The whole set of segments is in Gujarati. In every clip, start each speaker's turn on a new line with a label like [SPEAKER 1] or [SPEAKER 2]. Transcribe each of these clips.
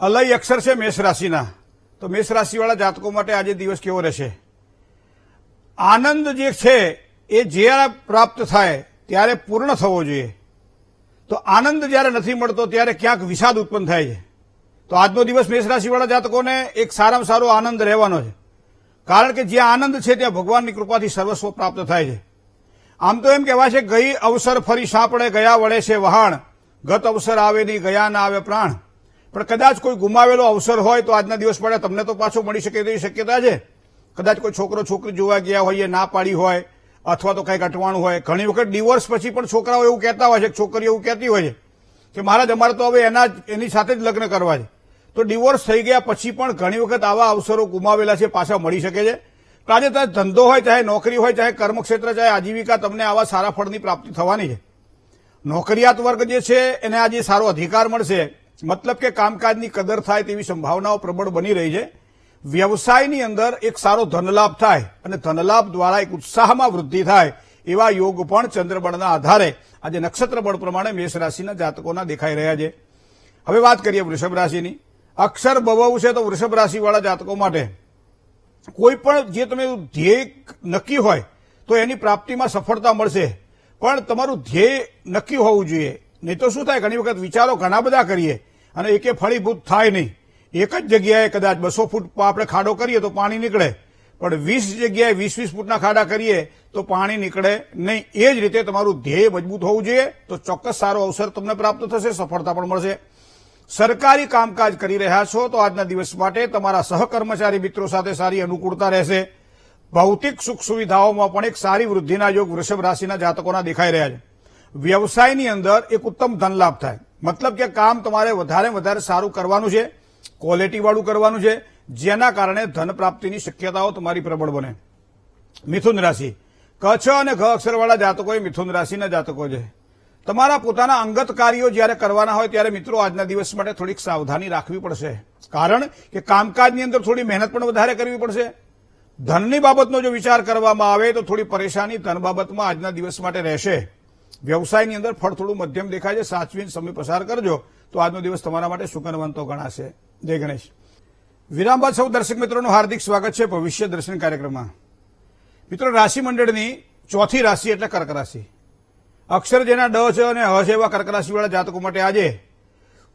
[SPEAKER 1] અલય અક્ષર છે મેષ રાશિના. તો મેષ રાશિવાળા જાતકો માટે આજે દિવસ કેવો રહેશે? આનંદ જે છે, એ જ્યારે પ્રાપ્ત થાય, ત્યારે પૂર્ણ થવો જોઈએ. તો આનંદ જ્યારે નથી મળતો, ત્યારે ક્યાંક વિષાદ ઉત્પન્ન થાય છે. તો આજનો દિવસ મેષ રાશિવાળા જાતકોને એક સારામાં સારો આનંદ રહેવાનો છે. કારણ કે જ્યાં આનંદ છે, ત્યાં ભગવાનની કૃપાથી સર્વસ્વ પ્રાપ્ત થાય છે. આમ તો એમ કહેવાય છે, ગઈ અવસર ફરી સાંપડે, ગયા વળે છે વહાણ. ગત અવસર આવે નહીં, ગયા ના આવે પ્રાણ. પણ કદાચ કોઈ ગુમાવેલો અવસર હોય તો આજના દિવસ પડે તમને તો પાછો મળી શકે તેવી શક્યતા છે? કદાચ કોઈ છોકરો છોકરી જોવા ગયા હોય એ ના પાડી હોય, અથવા તો કંઈક અટવાણું હોય. ઘણી વખત ડિવોર્સ પછી પણ છોકરાઓ એવું કહેતા હોય છે, છોકરીઓ એવું કહેતી હોય છે કે મહારાજ, અમારે તો હવે એના એની સાથે જ લગ્ન કરવા છે. તો ડિવોર્સ થઈ ગયા પછી પણ ઘણી વખત આવા અવસરો ગુમાવેલા છે, પાછા મળી શકે છે. આજે ચાહે ધંધો હોય, ચાહે નોકરી હોય, ચાહે કર્મક્ષેત્ર, ચાહે આજીવિકા, તમને આવા સારા ફળની પ્રાપ્તિ થવાની છે. નોકરિયાત વર્ગ જે છે, એને આજે સારો અધિકાર મળશે. મતલબ કે કામકાજની કદર થાય તેવી સંભાવનાઓ પ્રબળ બની રહી છે. વ્યવસાયની અંદર એક સારો ધનલાભ થાય અને ધનલાભ દ્વારા એક ઉત્સાહમાં વૃદ્ધિ થાય એવા યોગ પણ ચંદ્રબળના આધારે આજે નક્ષત્ર બળ પ્રમાણે મેષ રાશિના જાતકોના દેખાઈ રહ્યા છે. હવે વાત કરીએ વૃષભ રાશિની. અક્ષર બવવું છે તો વૃષભ રાશિવાળા જાતકો માટે કોઈ પણ જે તમે ધ્યેય નક્કી હોય તો એની પ્રાપ્તિમાં સફળતા મળશે. પણ તમારું ધ્યેય નક્કી હોવું જોઈએ. નહીં તો શું થાય? ઘણી વખત વિચારો ઘણા બધા કરીએ. અને એકે ફળીભૂત થાય નહીં. એક જ જગ્યાએ કદાચ બસો ફૂટ આપણે ખાડો કરીએ તો પાણી નીકળે. પણ વીસ જગ્યાએ વીસ વીસ ફૂટના ખાડા કરીએ તો પાણી નીકળે નહીં. એ જ રીતે તમારું ધ્યેય મજબૂત હોવું જોઈએ તો ચોક્કસ સારો અવસર તમને પ્રાપ્ત થશે, સફળતા પણ મળશે. સરકારી કામકાજ કરી રહ્યા છો તો આજના દિવસ માટે તમારા સહકર્મચારી મિત્રો સાથે સારી અનુકૂળતા રહેશે. ભૌતિક સુખ સુવિધાઓમાં પણ એક સારી વૃદ્ધિના યોગ વૃષભ રાશિના જાતકોના દેખાઈ રહ્યા છે. વ્યવસાયની અંદર એક ઉત્તમ ધનલાભ થાય. મતલબ કે કામ તમારે વધારે વધારે સારું કરવાનું છે ક્વોલિટીવાળું કરવાનું છે, જેના કારણે ધન પ્રાપ્તિની શક્યતાઓ તમારી પ્રબળ બને. મિથુન રાશિ. કચ્છ અને ઘ અક્ષરવાળા જાતકો એ મિથુન રાશિના જાતકો છે. તમારા પોતાના અંગત કાર્યો જ્યારે કરવાના હોય ત્યારે મિત્રો આજના દિવસ માટે થોડીક સાવધાની રાખવી પડશે. કારણ કે કામકાજની અંદર થોડી મહેનત પણ વધારે કરવી પડશે. ધનની બાબતનો જો વિચાર કરવામાં આવે તો થોડી પરેશાની ધન બાબતમાં આજના દિવસ માટે રહેશે. વ્યવસાયની અંદર ફળ થોડું મધ્યમ દેખાય છે સાચવીને સમય પસાર કરજો, તો આજનો દિવસ તમારા માટે સુકનવંતો ગણાશે. જય ગણેશ. વિરામ બાદ સૌ દર્શક મિત્રોનું હાર્દિક સ્વાગત છે ભવિષ્ય દર્શન કાર્યક્રમમાં. મિત્રો, રાશિ મંડળની ચોથી રાશિ એટલે કર્ક રાશિ. અક્ષર જેના ડ છે અને હ છે એવા કર્ક રાશિવાળા જાતકો માટે આજે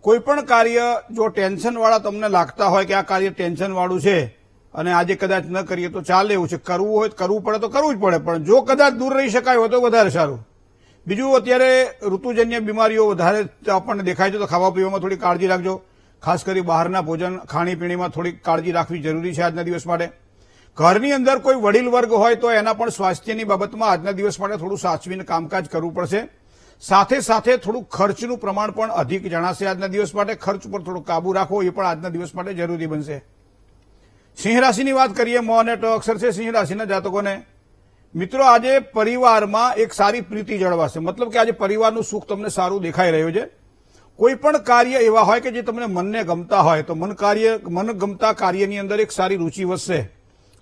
[SPEAKER 1] કોઈપણ કાર્ય જો ટેન્શનવાળા તમને લાગતા હોય કે આ કાર્ય ટેન્શનવાળું છે અને આજે કદાચ ન કરીએ તો ચાલે એવું છે, કરવું હોય કરવું પડે તો કરવું જ પડે, પણ જો કદાચ દૂર રહી શકાય હોય તો વધારે સારું. બીજું, અત્યારે ઋતુજન્ય બીમારીઓ વધારે આપણને દેખાય છે, તો ખાવા પીવામાં થોડી કાળજી રાખજો. ખાસ કરી બહારના ભોજન, ખાણીપીણીમાં થોડી કાળજી રાખવી જરૂરી છે આજના દિવસ માટે. ઘરની અંદર કોઈ વડીલ વર્ગ હોય તો એના પણ સ્વાસ્થ્યની બાબતમાં આજના દિવસ માટે થોડું સાચવીને કામકાજ કરવું પડશે. સાથે સાથે થોડું ખર્ચનું પ્રમાણ પણ અધિક જણાશે આજના દિવસ માટે. ખર્ચ પર થોડું કાબુ રાખવો એ પણ આજના દિવસ માટે જરૂરી બનશે. સિંહ રાશિની વાત કરીએ, મો અને ટ અક્ષર છે સિંહ રાશિના જાતકોને. મિત્રો, આજે પરિવારમાં એક સારી પ્રીતિ જળવાશે. મતલબ કે આજે પરિવારનું સુખ તમને સારું દેખાઈ રહ્યું છે. કોઈ પણ કાર્ય એવા હોય કે જે તમને મનને ગમતા હોય, તો મન કાર્ય, મન ગમતા કાર્યની અંદર એક સારી રુચિ વધશે.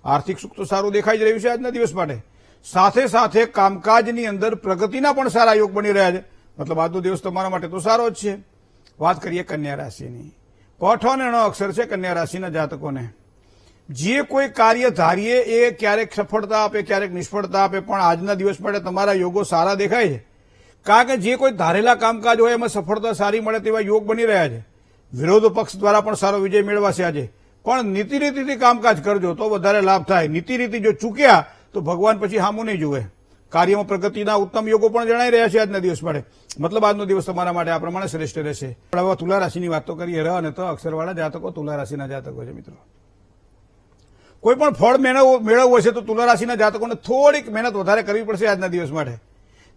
[SPEAKER 1] આર્થિક સુખ તો સારું દેખાઈ જ રહ્યું છે આજના દિવસ માટે. સાથે સાથે કામકાજની અંદર પ્રગતિના પણ સારા યોગ બની રહ્યા છે. મતલબ આજનો દિવસ તમારા માટે તો સારો જ છે. વાત કરીએ કન્યા રાશિની. કોઠો અને અક્ષર છે કન્યા રાશિના જાતકોને. જે કોઈ કાર્ય ધારીએ, એ ક્યારેક સફળતા આપે, ક્યારેક નિષ્ફળતા આપે, પણ આજના દિવસ માટે તમારા યોગો સારા દેખાય છે. કારણ કે જે કોઈ ધારેલા કામકાજ હોય, એમાં સફળતા સારી મળે તેવા યોગ બની રહ્યા છે. વિરોધ પક્ષ દ્વારા પણ સારો વિજય મેળવાશે આજે. પણ નીતિ રીતિથી કામકાજ કરજો, તો વધારે લાભ થાય. નીતિ રીતિ જો ચૂક્યા, તો ભગવાન પછી હામું નહીં જુએ. કાર્યમાં પ્રગતિના ઉત્તમ યોગો પણ જણાઈ રહ્યા છે આજના દિવસ માટે. મતલબ આજનો દિવસ તમારા માટે આ પ્રમાણે શ્રેષ્ઠ રહેશે. હવે તુલા રાશિની વાત કરીએ. ર અને ત અક્ષરવાળા જાતકો તુલા રાશિના જાતકો છે, મિત્રો. કોઈ પણ ફળ મેળવવું હશે તો તુલા રાશિના જાતકોને થોડીક મહેનત વધારે કરવી પડશે આજના દિવસ માટે.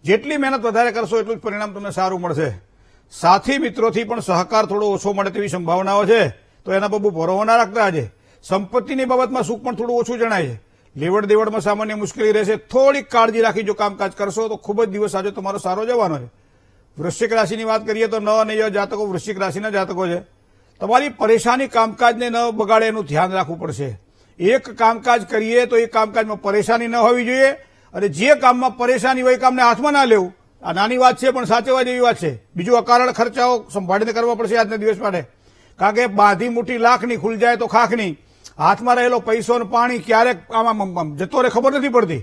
[SPEAKER 1] જેટલી મહેનત વધારે કરશો એટલું જ પરિણામ તમને સારું મળશે. સાથી મિત્રોથી પણ સહકાર થોડો ઓછો મળે તેવી સંભાવનાઓ છે. તો એના પર બહુ ભરોવો ના રાખતા આજે. સંપત્તિની બાબતમાં સુખ પણ થોડું ઓછું જણાય છે. લેવડ દેવડમાં સામાન્ય મુશ્કેલી રહેશે. થોડીક કાળજી રાખી જો કામકાજ કરશો તો ખૂબ જ દિવસ આજે તમારો સારો જવાનો છે. વૃશ્ચિક રાશિની વાત કરીએ તો ન અને ય જાતકો વૃશ્ચિક રાશિના જાતકો છે. તમારી પરેશાની કામકાજને ન બગાડે એનું ધ્યાન રાખવું પડશે. એક કામકાજ કરીએ તો એ કામકાજમાં પરેશાની ન હોવી જોઈએ અને જે કામમાં પરેશાની હોય એ કામને હાથમાં ના લેવું. આ નાની વાત છે, પણ સાચવવા જેવી વાત છે. બીજું અકારણ ખર્ચાઓ સંભાળીને કરવા પડશે આજના દિવસ માટે. કારણ કે બાંધી મોટી લાખની ખુલ જાય તો ખાખની હાથમાં રહેલો પૈસો અને પાણી ક્યારેક આમાં જતો રહે ખબર નથી પડતી.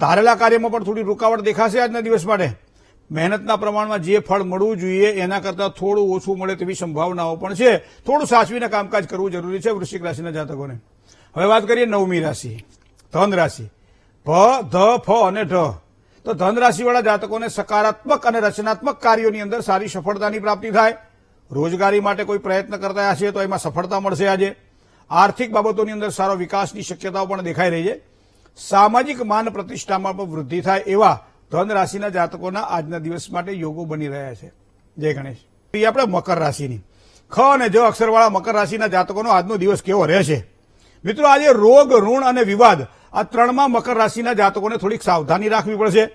[SPEAKER 1] ધારેલા કાર્યમાં પણ થોડી રૂકાવટ દેખાશે આજના દિવસ માટે. મહેનતના પ્રમાણમાં જે ફળ મળવું જોઈએ એના કરતાં થોડું ઓછું મળે તેવી સંભાવનાઓ પણ છે. થોડું સાચવીને કામકાજ કરવું જરૂરી છે વૃશ્ચિક રાશિના જાતકોને. હવે વાત કરીએ નવમી રાશિ, ધન રાશિ. ભ ધ, ફ અને ઢ. તો ધન રાશિવાળા જાતકોને સકારાત્મક અને રચનાત્મક કાર્યોની અંદર સારી સફળતાની પ્રાપ્તિ થાય. રોજગારી માટે કોઈ પ્રયત્ન કરતા હશે તો એમાં સફળતા મળશે આજે. આર્થિક બાબતોની અંદર સારો વિકાસની શક્યતાઓ પણ દેખાઈ રહી છે. સામાજિક માન પ્રતિષ્ઠામાં પણ વૃદ્ધિ થાય એવા ધન રાશિના જાતકોના આજના દિવસ માટે યોગો બની રહ્યા છે. જય ગણેશ. એ આપણે મકર રાશિની. ખ અને જ અક્ષરવાળા મકર રાશિના જાતકોનો આજનો દિવસ કેવો રહેશે? મિત્રો, આજે રોગ, ઋણ અને વિવાદ આ ત્રણમાં મકર રાશિના જાતકોને થોડીક સાવધાની રાખવી પડશે.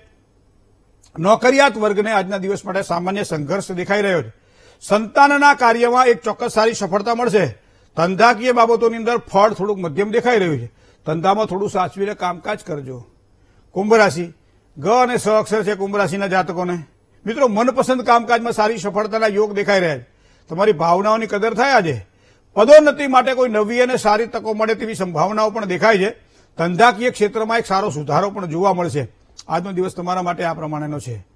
[SPEAKER 1] નોકરિયાત વર્ગને આજના દિવસ માટે સામાન્ય સંઘર્ષ દેખાઈ રહ્યો છે. સંતાનના કાર્યમાં એક ચોક્કસ સારી સફળતા મળશે. ધંધાકીય બાબતોની અંદર ફળ થોડુંક મધ્યમ દેખાઈ રહ્યું છે. ધંધામાં થોડું સાચવીને કામકાજ કરજો. કુંભ રાશિ. ગ અને સ અક્ષર છે કુંભ રાશિના જાતકોને. મિત્રો, મનપસંદ કામકાજમાં સારી સફળતાના યોગ દેખાઈ રહ્યા છે. તમારી ભાવનાઓની કદર થાય આજે. પદોન્નતિ માટે કોઈ નવી અને સારી તકો મળે તેવી સંભાવનાઓ પણ દેખાય છે. ધંધાકીય ક્ષેત્રમાં એક સારો સુધારો પણ જોવા મળશે. આજનો દિવસ તમારા માટે આ પ્રમાણેનો છે.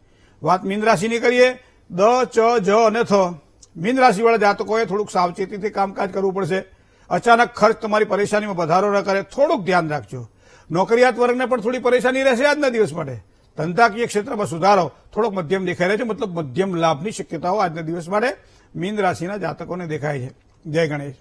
[SPEAKER 1] વાત મીન રાશિની કરીએ. દ, ચ, જ અને થ. મીન રાશિવાળા જાતકોએ થોડુંક સાવચેતીથી કામકાજ કરવું પડશે. અચાનક ખર્ચ તમારી પરેશાનીમાં વધારો ન કરે. થોડુંક ધ્યાન રાખજો. નોકરિયાત વર્ગને પણ થોડી પરેશાની રહેશે આજના દિવસ માટે. ધંધાકીય ક્ષેત્રમાં સુધારો થોડોક મધ્યમ દેખાઈ રહ્યો છે. મતલબ મધ્યમ લાભની શક્યતાઓ આજના દિવસ માટે મીન રાશિના જાતકોને દેખાય છે. જય ગણેશ.